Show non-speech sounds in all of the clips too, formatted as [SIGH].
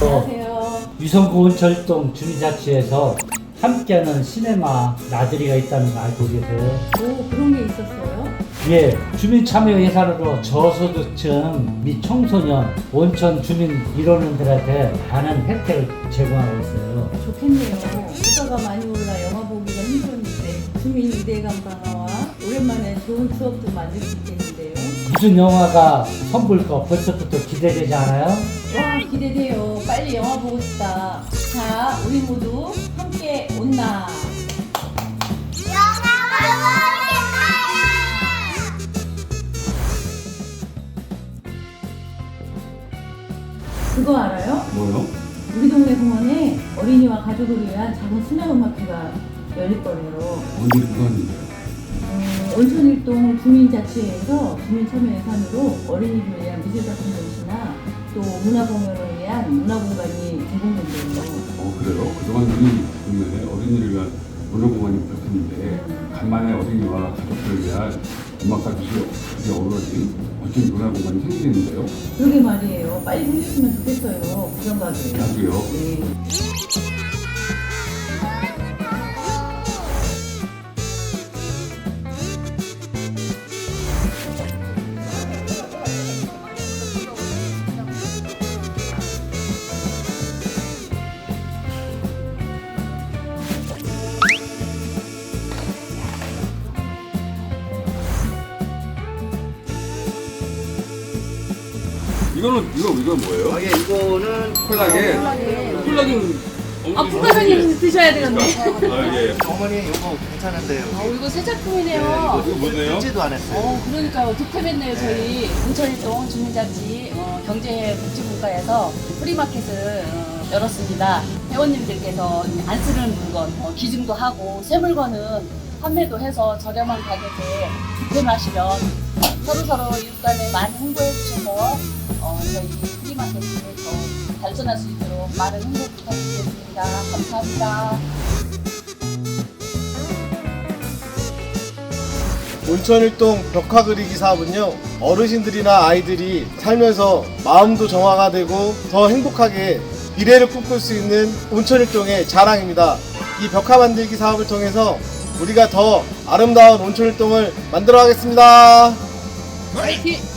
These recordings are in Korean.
안녕하세요. 유성고은철동 주민자치에서 함께하는 시네마 나들이가 있다는 거 알고 계세요? 오 그런 게 있었어요? 예, 주민참여 예산으로 저소득층 및 청소년, 온천 주민 일원원들한테 많은 혜택을 제공하고 있어요. 좋겠네요. 물가가 많이 올라 영화 보기가 힘들었는데 주민 이대감 강화와 오랜만에 좋은 추억도 만들 수 있겠네요. 무슨 영화가 선보일까 벌써부터 기대되지 않아요? 와, 기대돼요. 빨리 영화 보고 싶다. 자, 우리 모두 함께 온나. 그거 알아요? 뭐요? 우리 동네 공원에 어린이와 가족을 위한 작은 수면 음악회가 열릴 거래요. 언제 누가 했는데요? 어, 온천일동 주민자치회에서 주민 참여 예산으로 어린이를 위한 미술작품 전시나 또 문화공연을 위한 문화공간이 제공된대요. 어 그래요? 그동안 우리 동네에 어린이를 위한 문화공간이 없었는데 간만에 어린이와 가족들을 위한 음악과 미술 그게 어우러진 멋진 문화공간이 생기겠는데요? 그러게 말이에요. 빨리 생겼으면 좋겠어요. 구경 가게. 나도요. 네. 이거는 이거 이건 뭐예요? 아, 예, 이거는 콜라겐. 콜라겐. 아, 부사장님 드셔야 되겠네. 아 예. 어머니 이거 괜찮은데요. 어, 이거 새 작품이네요. 이거 뭐네요? 인지도 안 했어요. 어, 그러니까 득템했네요, 저희. 온천일동 주민자치 어, 경제복지분과에서 프리마켓을 어, 열었습니다. 회원님들께서 안 쓰는 물건, 어, 기증도 하고, 새 물건은 판매도 해서 저렴한 가격에 득템하시면 서로서로 이웃 간에 많이 홍보해 주셔서 어, 저희 프리마켓을 더 발전할 수 있도록 많은 홍보 부탁드리겠습니다. 감사합니다. 온천일동 벽화 그리기 사업은요 어르신들이나 아이들이 살면서 마음도 정화가 되고 더 행복하게 미래를 꿈꿀 수 있는 온천일동의 자랑입니다. 이 벽화 만들기 사업을 통해서 우리가 더 아름다운 온천일동을 만들어 가겠습니다. 화이팅!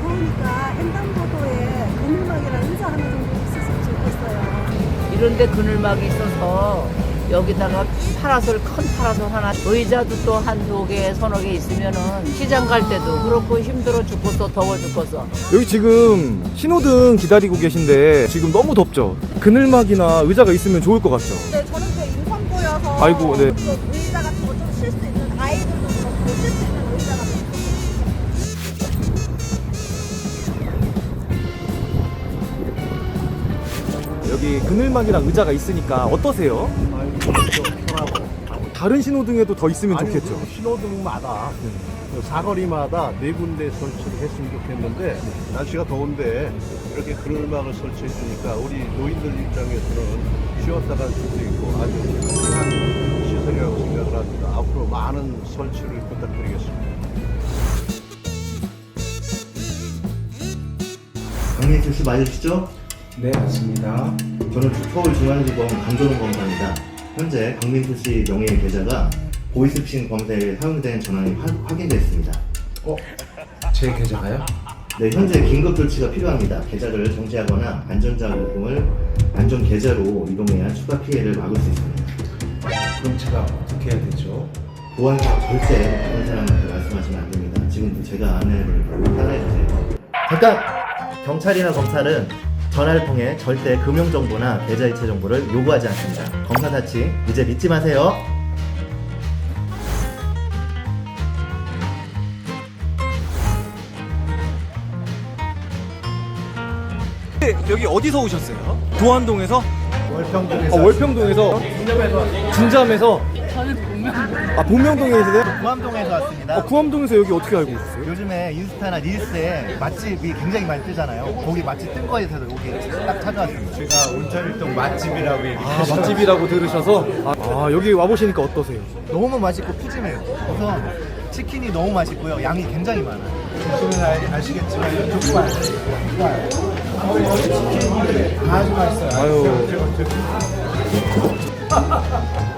더우니까 횡단보도에 그늘막이랑 의자 하나 정도 있었으면 좋겠어요. 이런데 그늘막이 있어서 여기다가 파라솔 큰 파라솔 하나 의자도 또 한 두 개 서너 개 있으면은 시장 갈 때도 그렇고 힘들어 죽겠어 더워 죽겠어 여기 지금 신호등 기다리고 계신데 지금 너무 덥죠? 그늘막이나 의자가 있으면 좋을 것 같죠? 근데 저는 그 유선보여서 아이고, 네. 좀 의자 같은 거좀 여기 그늘막이랑 의자가 있으니까 어떠세요? 다른 신호등에도 더 있으면 좋겠죠? 그 신호등마다 그 사거리마다 네 군데 설치를 했으면 좋겠는데 날씨가 더운데 이렇게 그늘막을 설치해 주니까 우리 노인들 입장에서는 쉬었다 갈 수도 있고 아주 훌륭한 시설이라고 생각을 합니다. 앞으로 많은 설치를 부탁드리겠습니다. 강민수 씨 맞으시죠? 네 맞습니다. 저는 서울중앙지검 강조동 검사입니다. 현재 강민수 씨 명의의 계좌가 보이스피싱 검사에 사용된 전환이 확- 확인됐습니다. 어? 제 계좌가요? 네, 현재 긴급 조치가 필요합니다. 계좌를 정지하거나 안전자금을 안전 계좌로 이동해야 추가 피해를 막을 수 있습니다. 그럼 제가 어떻게 해야 되죠? 보안사 절대 다른 사람한테 말씀하시면 안 됩니다. 지금부터 제가 안내를 따라해 주세요. 잠깐! 경찰이나 검찰은 전화를 통해 절대 금융 정보나 계좌 이체 정보를 요구하지 않습니다. 검사 사치 이제 믿지 마세요. 여기 어디서 오셨어요? 도안동에서? 월평동에서 아, 월평동에서? 저는 분명 아 본명동에 계세요? 구암동에서 왔습니다. 아, 구암동에서 여기 어떻게 알고 있었어요? 요즘에 인스타나 릴스에 맛집이 굉장히 많이 뜨잖아요. 거기 맛집 뜬 거에서 여기 딱 찾아왔습니다. 제가 온천일동 맛집이라고 아 맛집이라고 들으셔서 아, 아, 여기 와보시니까 어떠세요? 너무 맛있고 푸짐해요. 우선 치킨이 너무 맛있고요. 양이 굉장히 많아요. 보시면 알, 아시겠지만 이쪽 봐. 치킨이 아주 맛있어요. 아유. [LAUGHS]